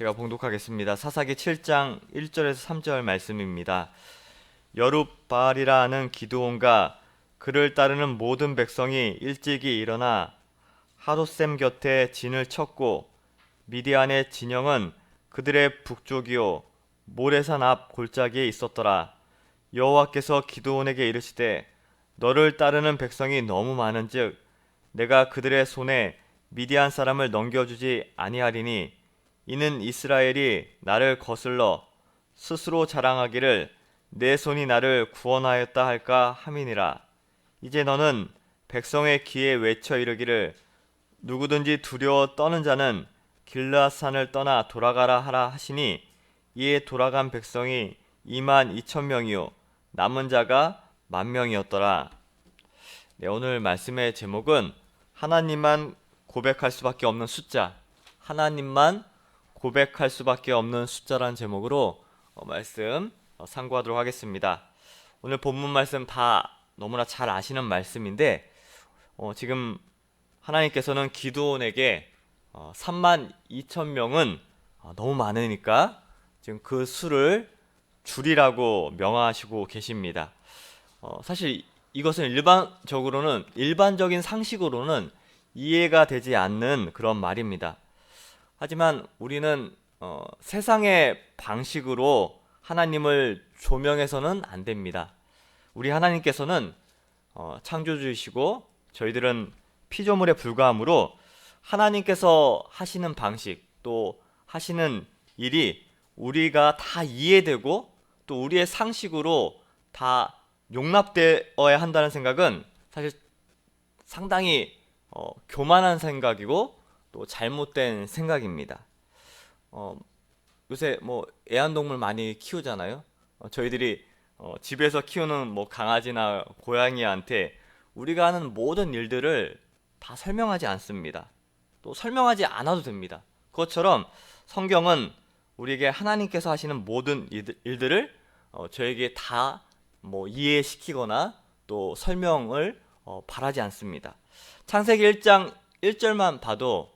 제가 봉독하겠습니다. 사사기 7장 1절에서 3절 말씀입니다. 여룻바알이라는 기드온과 그를 따르는 모든 백성이 일찍이 일어나 하도셈 곁에 진을 쳤고 미디안의 진영은 그들의 북쪽이요 모래산 앞 골짜기에 있었더라. 여호와께서 기드온에게 이르시되 너를 따르는 백성이 너무 많은즉 내가 그들의 손에 미디안 사람을 넘겨주지 아니하리니 이는 이스라엘이 나를 거슬러 스스로 자랑하기를 내 손이 나를 구원하였다 할까 함이니라 이제 너는 백성의 귀에 외쳐 이르기를 누구든지 두려워 떠는 자는 길라산을 떠나 돌아가라 하라 하시니 이에 돌아간 백성이 2만 2천 명이요 남은 자가 만 명이었더라. 네, 오늘 말씀의 제목은 하나님만 고백할 수밖에 없는 숫자. 하나님만 고백할 수밖에 없는 숫자라는 제목으로 어, 말씀 어, 상고하도록 하겠습니다. 오늘 본문 말씀 다 너무나 잘 아시는 말씀인데 어, 지금 하나님께서는 기도원에게 어, 3만 2천 명은 어, 너무 많으니까 지금 그 수를 줄이라고 명하시고 계십니다. 어, 사실 이것은 일반적으로는 일반적인 상식으로는 이해가 되지 않는 그런 말입니다. 하지만 우리는 어, 세상의 방식으로 하나님을 조명해서는 안 됩니다. 우리 하나님께서는 어, 창조주이시고 저희들은 피조물에 불과하므로 하나님께서 하시는 방식 또 하시는 일이 우리가 다 이해되고 또 우리의 상식으로 다 용납되어야 한다는 생각은 사실 상당히 어, 교만한 생각이고 또 잘못된 생각입니다. 어, 요새 뭐 애완동물 많이 키우잖아요. 어, 저희들이 어, 집에서 키우는 뭐 강아지나 고양이한테 우리가 하는 모든 일들을 다 설명하지 않습니다. 또 설명하지 않아도 됩니다. 그것처럼 성경은 우리에게 하나님께서 하시는 모든 일들- 일들을 어, 저에게 다 뭐 이해시키거나 또 설명을 어, 바라지 않습니다. 창세기 1장 1절만 봐도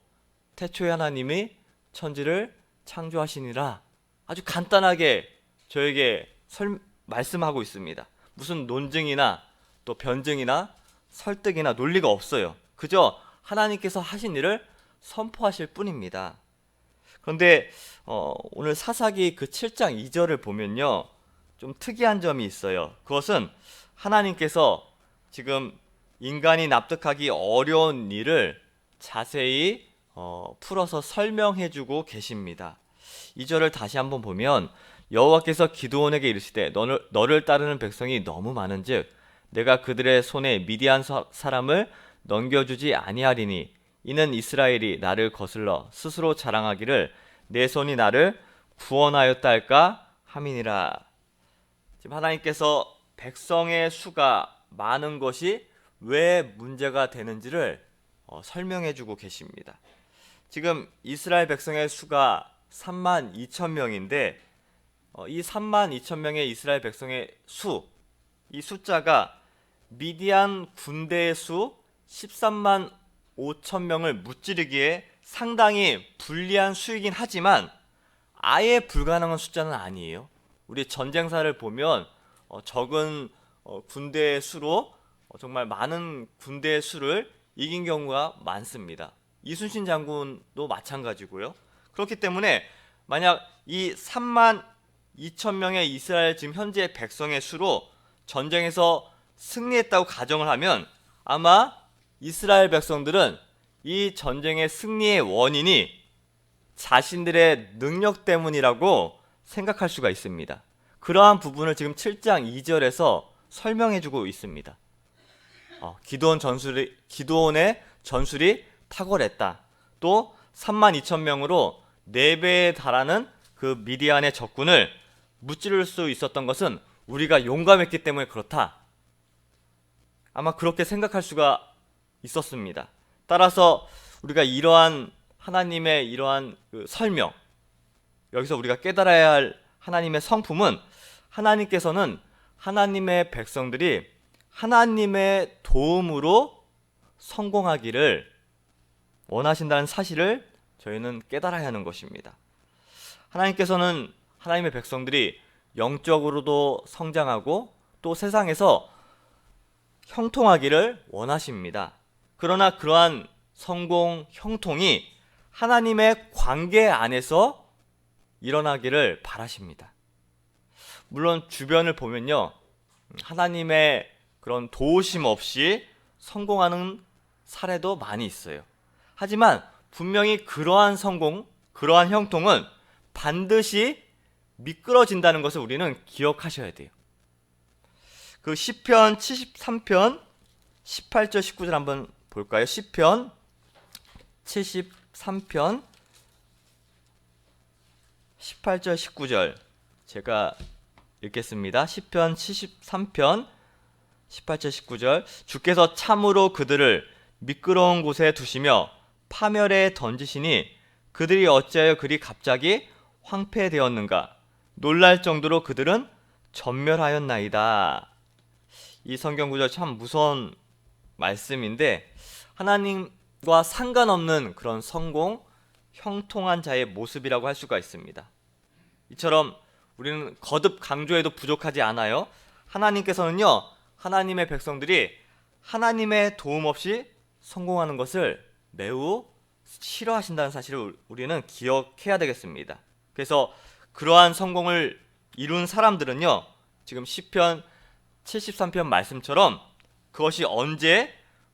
태초에 하나님이 천지를 창조하시니라 아주 간단하게 저에게 설, 말씀하고 있습니다. 무슨 논증이나 또 변증이나 설득이나 논리가 없어요. 그저 하나님께서 하신 일을 선포하실 뿐입니다. 그런데 어, 오늘 사사기 그 7장 2절을 보면요. 좀 특이한 점이 있어요. 그것은 하나님께서 지금 인간이 납득하기 어려운 일을 자세히 어, 풀어서 설명해주고 계십니다. 이 절을 다시 한번 보면 여호와께서 기드온에게 이르시되 너를, 너를 따르는 백성이 너무 많은즉 내가 그들의 손에 미디안 사- 사람을 넘겨주지 아니하리니 이는 이스라엘이 나를 거슬러 스스로 자랑하기를 내 손이 나를 구원하였다 할까 함이니라. 지금 하나님께서 백성의 수가 많은 것이 왜 문제가 되는지를 어, 설명해주고 계십니다. 지금 이스라엘 백성의 수가 3만 2천 명인데 어, 이 3만 2천 명의 이스라엘 백성의 수, 이 숫자가 미디안 군대의 수 13만 5천 명을 무찌르기에 상당히 불리한 수이긴 하지만 아예 불가능한 숫자는 아니에요. 우리 전쟁사를 보면 어, 적은 어, 군대의 수로 어, 정말 많은 군대의 수를 이긴 경우가 많습니다. 이순신 장군도 마찬가지고요. 그렇기 때문에 만약 이 3만 2천 명의 이스라엘 지금 현재 백성의 수로 전쟁에서 승리했다고 가정을 하면 아마 이스라엘 백성들은 이 전쟁의 승리의 원인이 자신들의 능력 때문이라고 생각할 수가 있습니다. 그러한 부분을 지금 7장 2절에서 설명해 주고 있습니다. 어, 기도원 전술이 기도원의 전술이 탁월했다. 또 3만 2천 명으로 4배에 달하는 그 미디안의 적군을 무찌를 수 있었던 것은 우리가 용감했기 때문에 그렇다. 아마 그렇게 생각할 수가 있었습니다. 따라서 우리가 이러한 하나님의 이러한 그 설명 여기서 우리가 깨달아야 할 하나님의 성품은 하나님께서는 하나님의 백성들이 하나님의 도움으로 성공하기를 원하신다는 사실을 저희는 깨달아야 하는 것입니다. 하나님께서는 하나님의 백성들이 영적으로도 성장하고 또 세상에서 형통하기를 원하십니다. 그러나 그러한 성공, 형통이 하나님의 관계 안에서 일어나기를 바라십니다. 물론 주변을 보면요. 하나님의 그런 도우심 없이 성공하는 사례도 많이 있어요. 하지만 분명히 그러한 성공, 그러한 형통은 반드시 미끄러진다는 것을 우리는 기억하셔야 돼요. 그 시편 73편 18절 19절 한번 볼까요? 시편 73편 18절 19절 제가 읽겠습니다. 시편 73편 18절 19절 주께서 참으로 그들을 미끄러운 곳에 두시며 파멸에 던지시니 그들이 어찌하여 그리 갑자기 황폐되었는가 놀랄 정도로 그들은 전멸하였나이다. 이 성경 구절 참 무서운 말씀인데 하나님과 상관없는 그런 성공, 형통한 자의 모습이라고 할 수가 있습니다. 이처럼 우리는 거듭 강조해도 부족하지 않아요. 하나님께서는요, 하나님의 백성들이 하나님의 도움 없이 성공하는 것을 매우 싫어하신다는 사실을 우리는 기억해야 되겠습니다. 그래서 그러한 성공을 이룬 사람들은요, 지금 시편 73편 말씀처럼 그것이 언제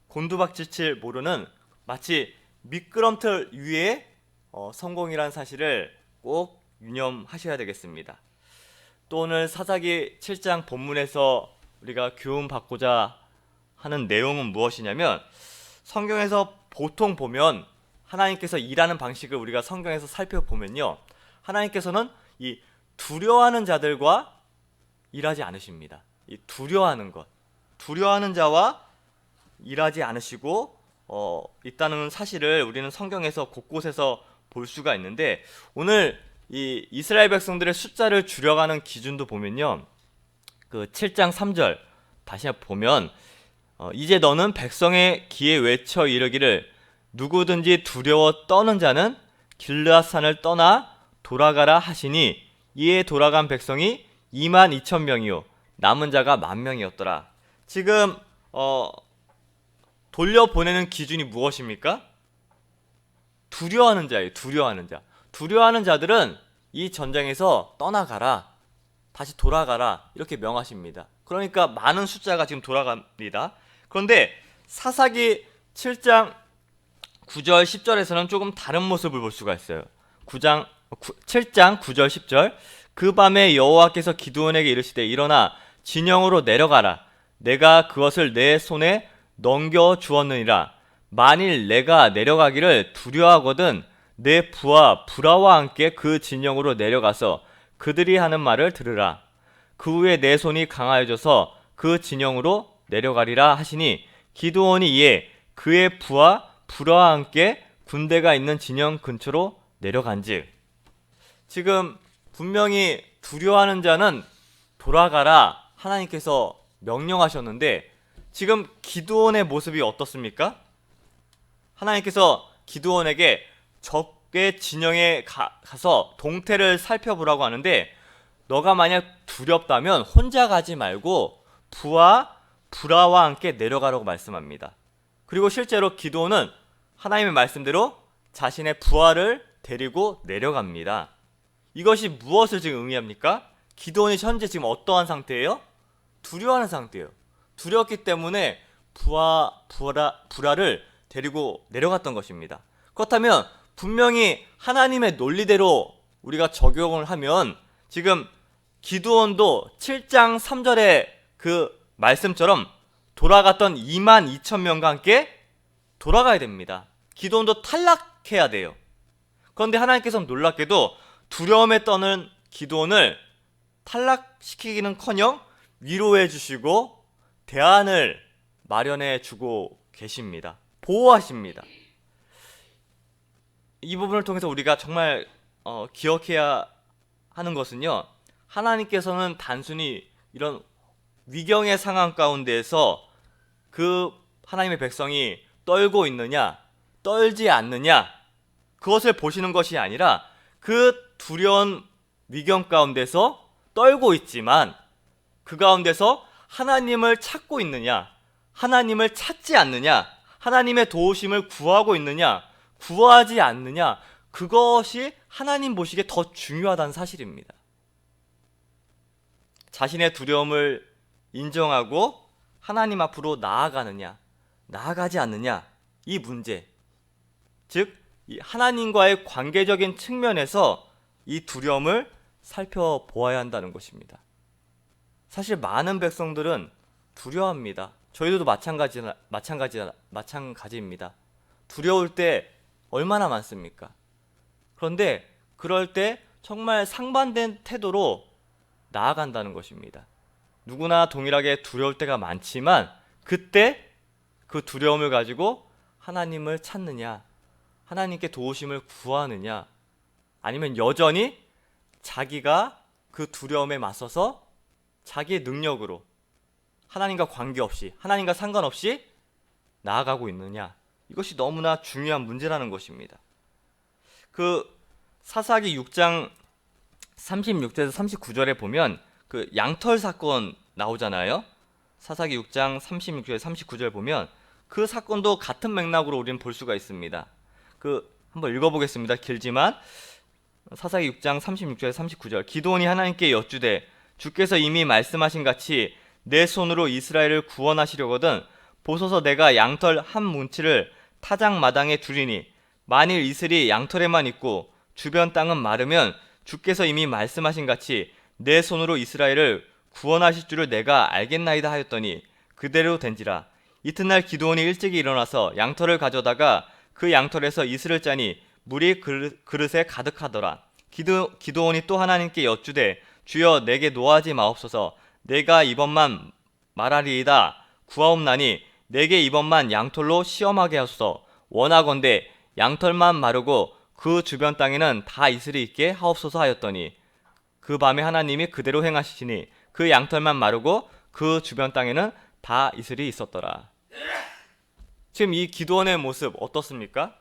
곤두박질칠 모르는 마치 미끄럼틀 위에 어, 성공이란 사실을 꼭 유념하셔야 되겠습니다. 또 오늘 사사기 7장 본문에서 우리가 교훈 받고자 하는 내용은 무엇이냐면 성경에서 보통 보면 하나님께서 일하는 방식을 우리가 성경에서 살펴보면요. 하나님께서는 이 두려워하는 자들과 일하지 않으십니다. 이 두려워하는 것, 두려워하는 자와 일하지 않으시고 어, 있다는 사실을 우리는 성경에서 곳곳에서 볼 수가 있는데 오늘 이 이스라엘 백성들의 숫자를 줄여가는 기준도 보면요. 그 7장 3절 다시 보면 어, 이제 너는 백성의 귀에 외쳐 이르기를 누구든지 두려워 떠는 자는 길르앗산을 떠나 돌아가라 하시니 이에 돌아간 백성이 2만 2천 명이요 남은 자가 만 명이었더라. 지금 어, 돌려보내는 기준이 무엇입니까? 두려워하는 자예요. 두려워하는 자. 두려워하는 자들은 이 전쟁에서 떠나가라. 다시 돌아가라. 이렇게 명하십니다. 그러니까 많은 숫자가 지금 돌아갑니다. 그런데 사사기 7장 9절 10절에서는 조금 다른 모습을 볼 수가 있어요. 9장 7장 9절 10절. 그 밤에 여호와께서 기드온에게 이르시되 일어나 진영으로 내려가라. 내가 그것을 내 손에 넘겨 주었느니라. 만일 내가 내려가기를 두려워하거든 내 부하 불화와 함께 그 진영으로 내려가서 그들이 하는 말을 들으라. 그 후에 내 손이 강하여져서 그 진영으로 내려가리라 하시니 기드온이 이에 그의 부하 불화와 함께 군대가 있는 진영 근처로 내려간즉 지금 분명히 두려워하는 자는 돌아가라 하나님께서 명령하셨는데 지금 기드온의 모습이 어떻습니까? 하나님께서 기드온에게 적의 진영에 가, 가서 동태를 살펴보라고 하는데 너가 만약 두렵다면 혼자 가지 말고 부하 불화와 함께 내려가라고 말씀합니다. 그리고 실제로 기도는 하나님의 말씀대로 자신의 부하를 데리고 내려갑니다. 이것이 무엇을 지금 의미합니까? 기도원이 현재 지금 어떠한 상태예요? 두려워하는 상태예요. 두려웠기 때문에 부하 부하 불화를 데리고 내려갔던 것입니다. 그렇다면 분명히 하나님의 논리대로 우리가 적용을 하면 지금 기도원도 7장 3절의 그 말씀처럼 돌아갔던 2만 2천 명과 함께 돌아가야 됩니다. 기도원도 탈락해야 돼요. 그런데 하나님께서는 놀랍게도 두려움에 떠는 기도원을 탈락시키기는 커녕 위로해 주시고 대안을 마련해 주고 계십니다. 보호하십니다. 이 부분을 통해서 우리가 정말 어, 기억해야 하는 것은요. 하나님께서는 단순히 이런 위경의 상황 가운데에서 그 하나님의 백성이 떨고 있느냐, 떨지 않느냐, 그것을 보시는 것이 아니라 그 두려운 위경 가운데서 떨고 있지만 그 가운데서 하나님을 찾고 있느냐, 하나님을 찾지 않느냐, 하나님의 도우심을 구하고 있느냐, 구하지 않느냐, 그것이 하나님 보시기에 더 중요하다는 사실입니다. 자신의 두려움을 인정하고 하나님 앞으로 나아가느냐, 나아가지 않느냐, 이 문제. 즉, 이 하나님과의 관계적인 측면에서 이 두려움을 살펴보아야 한다는 것입니다. 사실 많은 백성들은 두려워합니다. 저희들도 마찬가지 마찬가지 마찬가지입니다. 두려울 때 얼마나 많습니까? 그런데 그럴 때 정말 상반된 태도로 나아간다는 것입니다. 누구나 동일하게 두려울 때가 많지만 그때 그 두려움을 가지고 하나님을 찾느냐, 하나님께 도우심을 구하느냐, 아니면 여전히 자기가 그 두려움에 맞서서 자기의 능력으로 하나님과 관계없이 하나님과 상관없이 나아가고 있느냐 이것이 너무나 중요한 문제라는 것입니다. 그 사사기 6장 36절에서 39절에 보면 그 양털 사건 나오잖아요. 사사기 6장 36절 39절 보면 그 사건도 같은 맥락으로 우리는 볼 수가 있습니다. 그 한번 읽어보겠습니다. 길지만 사사기 6장 36절 39절 기도원이 하나님께 여쭈되 주께서 이미 말씀하신 같이 내 손으로 이스라엘을 구원하시려거든 보소서 내가 양털 한 뭉치를 타작 마당에 두리니 만일 이슬이 양털에만 있고 주변 땅은 마르면 주께서 이미 말씀하신 같이 내 손으로 이스라엘을 구원하실 줄을 내가 알겠나이다 하였더니 그대로 된지라. 이튿날 기도원이 일찍이 일어나서 양털을 가져다가 그 양털에서 이슬을 짜니 물이 그릇, 그릇에 가득하더라. 기도, 기도원이 또 하나님께 여쭈되 주여 내게 노하지 마옵소서. 내가 이번만 말하리이다. 구하옵나니 내게 이번만 양털로 시험하게 하소서. 원하건대 양털만 마르고 그 주변 땅에는 다 이슬이 있게 하옵소서 하였더니 그 밤에 하나님이 그대로 행하시니 그 양털만 마르고 그 주변 땅에는 다 이슬이 있었더라. 지금 이 기도원의 모습 어떻습니까?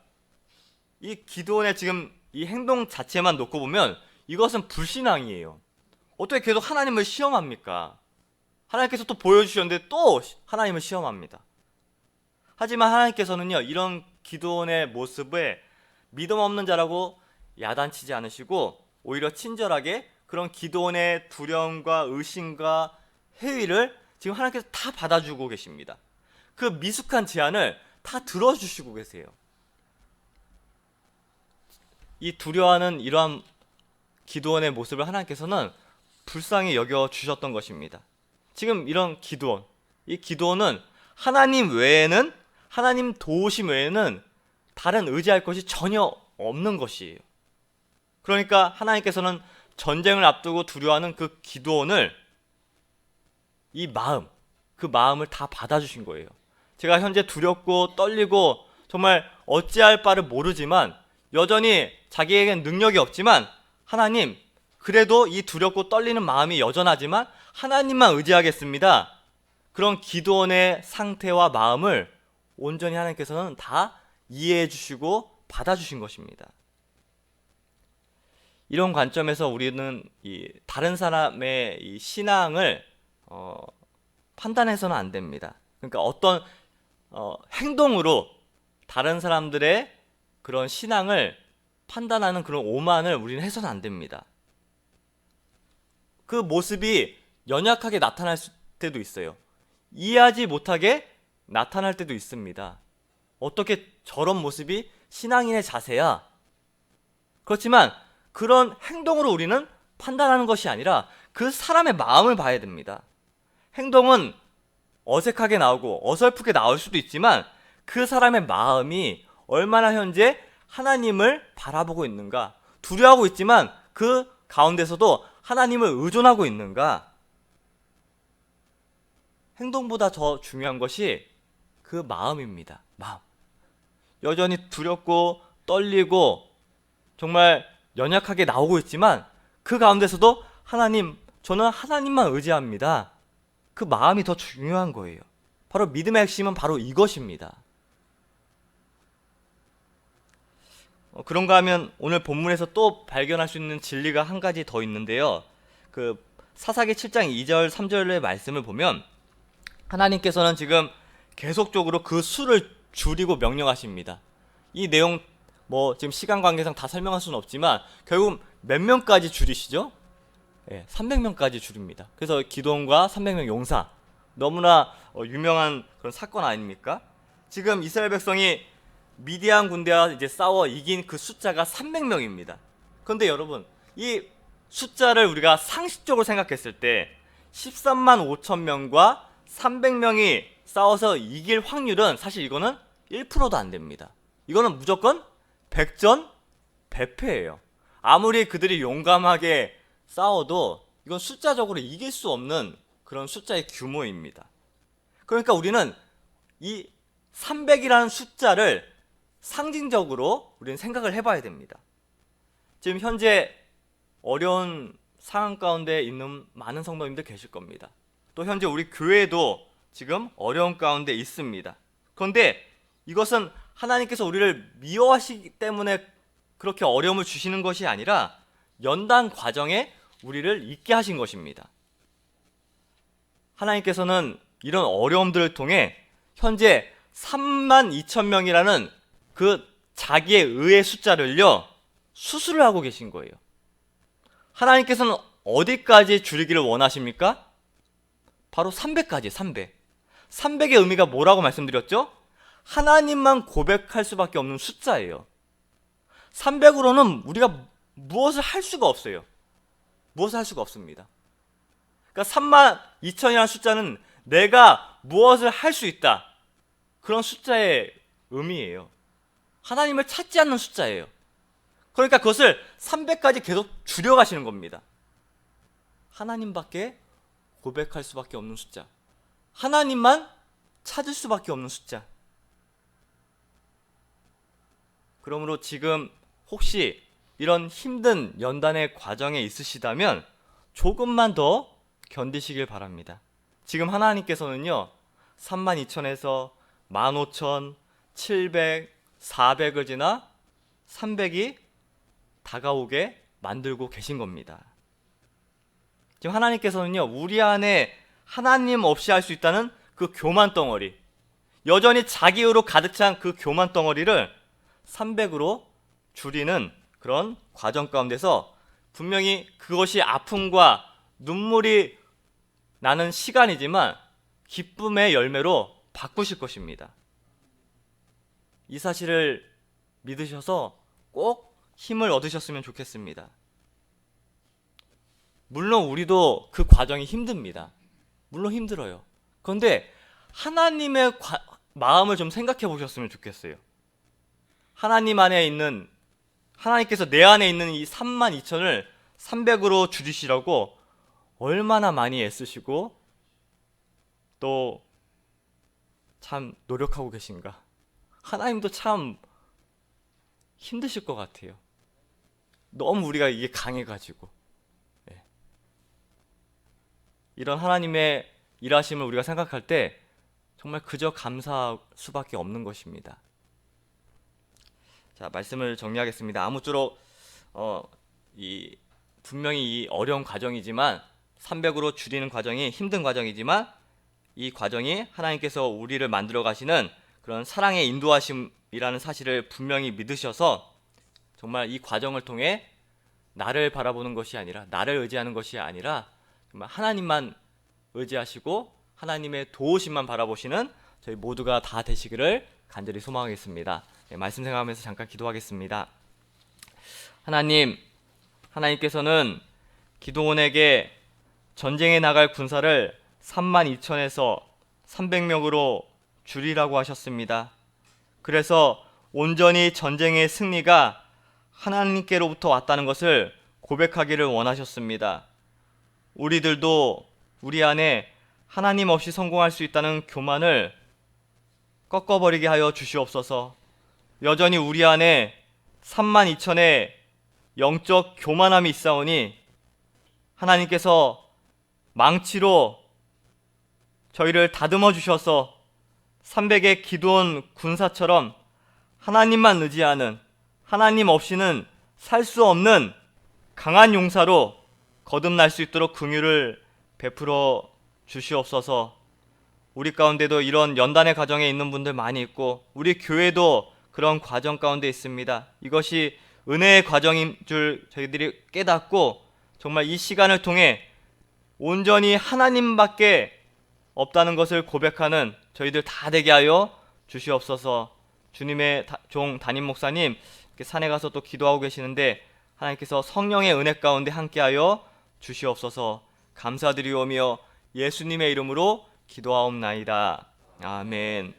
이 기도원의 지금 이 행동 자체만 놓고 보면 이것은 불신앙이에요. 어떻게 계속 하나님을 시험합니까? 하나님께서 또 보여주셨는데 또 하나님을 시험합니다. 하지만 하나님께서는요, 이런 기도원의 모습에 믿음 없는 자라고 야단치지 않으시고 오히려 친절하게 그런 기도원의 두려움과 의심과 회의를 지금 하나님께서 다 받아주고 계십니다. 그 미숙한 제안을 다 들어주시고 계세요. 이 두려워하는 이러한 기도원의 모습을 하나님께서는 불쌍히 여겨 주셨던 것입니다. 지금 이런 기도원, 이 기도원은 하나님 외에는 하나님 도우심 외에는 다른 의지할 것이 전혀 없는 것이에요. 그러니까 하나님께서는 전쟁을 앞두고 두려워하는 그 기도원을 이 마음, 그 마음을 다 받아주신 거예요. 제가 현재 두렵고 떨리고 정말 어찌할 바를 모르지만 여전히 자기에겐 능력이 없지만 하나님, 그래도 이 두렵고 떨리는 마음이 여전하지만 하나님만 의지하겠습니다. 그런 기도원의 상태와 마음을 온전히 하나님께서는 다 이해해 주시고 받아 주신 것입니다. 이런 관점에서 우리는 이 다른 사람의 이 신앙을 어, 판단해서는 안 됩니다. 그러니까 어떤 어, 행동으로 다른 사람들의 그런 신앙을 판단하는 그런 오만을 우리는 해서는 안 됩니다. 그 모습이 연약하게 나타날 때도 있어요. 이해하지 못하게 나타날 때도 있습니다. 어떻게 저런 모습이 신앙인의 자세야? 그렇지만 그런 행동으로 우리는 판단하는 것이 아니라 그 사람의 마음을 봐야 됩니다. 행동은 어색하게 나오고 어설프게 나올 수도 있지만 그 사람의 마음이 얼마나 현재 하나님을 바라보고 있는가, 두려워하고 있지만 그 가운데서도 하나님을 의존하고 있는가? 행동보다 더 중요한 것이 그 마음입니다. 마음. 여전히 두렵고 떨리고 정말 연약하게 나오고 있지만 그 가운데서도 하나님, 저는 하나님만 의지합니다. 그 마음이 더 중요한 거예요. 바로 믿음의 핵심은 바로 이것입니다. 어, 그런가 하면 오늘 본문에서 또 발견할 수 있는 진리가 한 가지 더 있는데요. 그 사사기 7장 2절 3절의 말씀을 보면 하나님께서는 지금 계속적으로 그 수를 줄이고 명령하십니다. 이 내용 뭐 지금 시간 관계상 다 설명할 수는 없지만 결국 몇 명까지 줄이시죠? 예, 300명까지 줄입니다. 그래서 기도원과 300명 용사 너무나 어, 유명한 그런 사건 아닙니까? 지금 이스라엘 백성이 미디안 군대와 이제 싸워 이긴 그 숫자가 300명입니다. 그런데 여러분 이 숫자를 우리가 상식적으로 생각했을 때 13만 5천 명과 300명이 싸워서 이길 확률은 사실 이거는 1%도 안 됩니다. 이거는 무조건 100전 100패예요. 아무리 그들이 용감하게 싸워도 이건 숫자적으로 이길 수 없는 그런 숫자의 규모입니다. 그러니까 우리는 이 300이라는 숫자를 상징적으로 우리는 생각을 해봐야 됩니다. 지금 현재 어려운 상황 가운데 있는 많은 성도님들 계실 겁니다. 또 현재 우리 교회도 지금 어려운 가운데 있습니다. 그런데 이것은 하나님께서 우리를 미워하시기 때문에 그렇게 어려움을 주시는 것이 아니라 연단 과정에 우리를 있게 하신 것입니다. 하나님께서는 이런 어려움들을 통해 현재 3만 2천 명이라는 그 자기의 의의 숫자를요 수술을 하고 계신 거예요. 하나님께서는 어디까지 줄이기를 원하십니까? 바로 300까지 300. 300의 의미가 뭐라고 말씀드렸죠? 하나님만 고백할 수밖에 없는 숫자예요. 300으로는 우리가 무엇을 할 수가 없어요. 무엇을 할 수가 없습니다. 그러니까 3만 2천이라는 숫자는 내가 무엇을 할 수 있다. 그런 숫자의 의미예요. 하나님을 찾지 않는 숫자예요. 그러니까 그것을 300까지 계속 줄여가시는 겁니다. 하나님밖에 고백할 수밖에 없는 숫자. 하나님만 찾을 수밖에 없는 숫자. 그러므로 지금 혹시 이런 힘든 연단의 과정에 있으시다면 조금만 더 견디시길 바랍니다. 지금 하나님께서는요, 3만 2천에서 1만 5천, 700, 400을 지나 300이 다가오게 만들고 계신 겁니다. 지금 하나님께서는요, 우리 안에 하나님 없이 할 수 있다는 그 교만 덩어리, 여전히 자기 의로 가득 찬 그 교만 덩어리를 300으로 줄이는 그런 과정 가운데서 분명히 그것이 아픔과 눈물이 나는 시간이지만 기쁨의 열매로 바꾸실 것입니다. 이 사실을 믿으셔서 꼭 힘을 얻으셨으면 좋겠습니다. 물론 우리도 그 과정이 힘듭니다. 물론 힘들어요. 그런데 하나님의 과- 마음을 좀 생각해 보셨으면 좋겠어요. 하나님 안에 있는 하나님께서 내 안에 있는 이 3만 2천을 300으로 줄이시라고 얼마나 많이 애쓰시고 또 참 노력하고 계신가. 하나님도 참 힘드실 것 같아요. 너무 우리가 이게 강해가지고. 예. 이런 하나님의 일하심을 우리가 생각할 때 정말 그저 감사할 수밖에 없는 것입니다. 자 말씀을 정리하겠습니다. 아무쪼록 어, 이 분명히 이 어려운 과정이지만 300으로 줄이는 과정이 힘든 과정이지만 이 과정이 하나님께서 우리를 만들어 가시는 그런 사랑의 인도하심이라는 사실을 분명히 믿으셔서 정말 이 과정을 통해 나를 바라보는 것이 아니라 나를 의지하는 것이 아니라 정말 하나님만 의지하시고 하나님의 도우심만 바라보시는 저희 모두가 다 되시기를 간절히 소망하겠습니다. 네, 말씀 생각하면서 잠깐 기도하겠습니다. 하나님, 하나님께서는 기도원에게 전쟁에 나갈 군사를 3만 2천에서 300명으로 줄이라고 하셨습니다. 그래서 온전히 전쟁의 승리가 하나님께로부터 왔다는 것을 고백하기를 원하셨습니다. 우리들도 우리 안에 하나님 없이 성공할 수 있다는 교만을 꺾어버리게 하여 주시옵소서. 여전히 우리 안에 3만 2천의 영적 교만함이 있사오니 하나님께서 망치로 저희를 다듬어 주셔서 300의 기도원 군사처럼 하나님만 의지하는 하나님 없이는 살 수 없는 강한 용사로 거듭날 수 있도록 긍휼을 베풀어 주시옵소서. 우리 가운데도 이런 연단의 과정에 있는 분들 많이 있고 우리 교회도 그런 과정 가운데 있습니다. 이것이 은혜의 과정인 줄 저희들이 깨닫고 정말 이 시간을 통해 온전히 하나님밖에 없다는 것을 고백하는 저희들 다 되게 하여 주시옵소서. 주님의 다- 종 담임 목사님 이렇게 산에 가서 또 기도하고 계시는데 하나님께서 성령의 은혜 가운데 함께하여 주시옵소서. 감사드리오며 예수님의 이름으로 기도하옵나이다. 아멘.